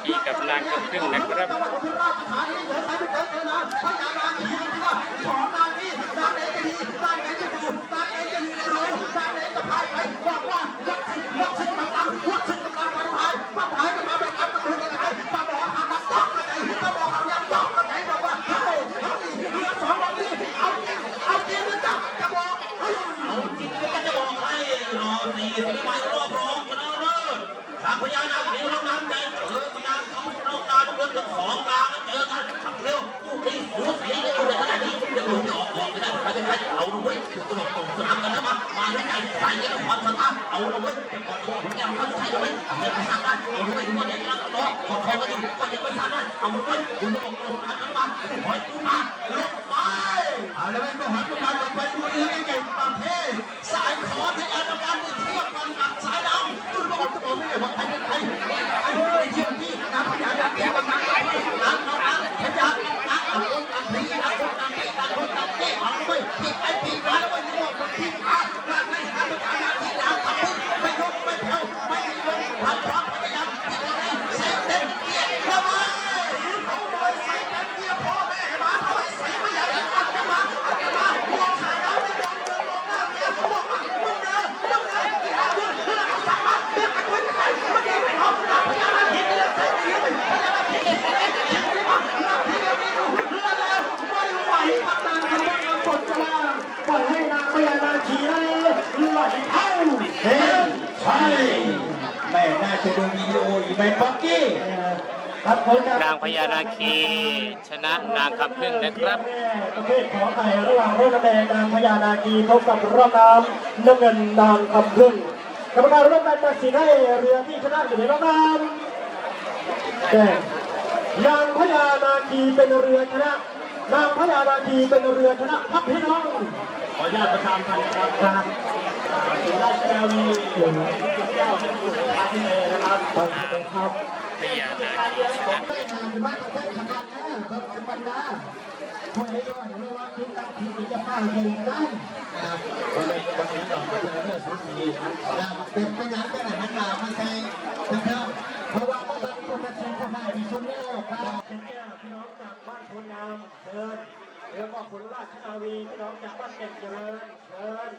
คีกับจับลราชธานีเดินสายไปเจอเจอนะพญานาคีที่ว่าสองนนี้นางไหนจะดีนางไหนจะดูนนจะดีรู้นางไหนจะพายบอกว่าวัดสิวัดสิกำลังวัดสิกำลังมาพายมาพายกันมาเป็นอันตรายกันไปมาบอกหานักต้องกันไหนมาบอกหานักต้องกันไหนบอกว่าเฮ้ยเฮ้ยเรือสองนี้เอาจริงเอาจริงนะจ๊ะจะบอกเฮ้ยเอาจริงก็จะบอกให้รอสี่สิบไป เอกไปได้ใครเป็นใครเอาด้วยตลกตรงสนามกันนะมามาด้วยใจใส่กันความสามารถเอาด้วยเป็นก่อนตัวผมยังไม่ใช่เลยเดี๋ยวไปสร้างได้เอาด้วยว่าเดี๋ยวเราต่อขอขอกันอยู่ว่าเดี๋ยวไปสร้างได้เอาด้วยคุณตลกตรงสนากันมา อยให้นางพยานาคขี่เลยไหลเข้าเฮ้ยใช่แม่น่าจะดูวิดีโออีกไหมป๊อกกี้ครับผมครับนางพญานาคีชนะนางคำพึ่งนะครับประเภทขอไข่ระหว่างรุ่นแดงนางพญานาคีพบกับรอบน้ำน้ำเงินนางคำพึ่งกรรมการร่วมกันตัดสินให้เรือที่ชนะอยู่ในรอบน้ำแดงนางพญานาคีเป็นเรือชนะ นางพญานาคีเป็นเรือชนะครับพี่น้องขออนุญาตประชาสัมพันธ์ครับครับราชนาวีเจ้าเป็นผู้ชายที่เลยนะครับขอบคุณครับพญานาคีชนะไม่นานจะมาประเทศขนาดนั้นครับเป็นบรรดาคนให้ย้อนไม่ว่าทุกการที่จะป้าเย็นได้นะครับวันนี้วันนี้เราจะเริ่มสุดทีนะเป็นพยานกันนะมาไม่ใช่นะครับ องจากบ้านพลงามเชิญเรือก็ผลราชนาวีพี่น้องจากบ้านเด็กเจริญเชิญ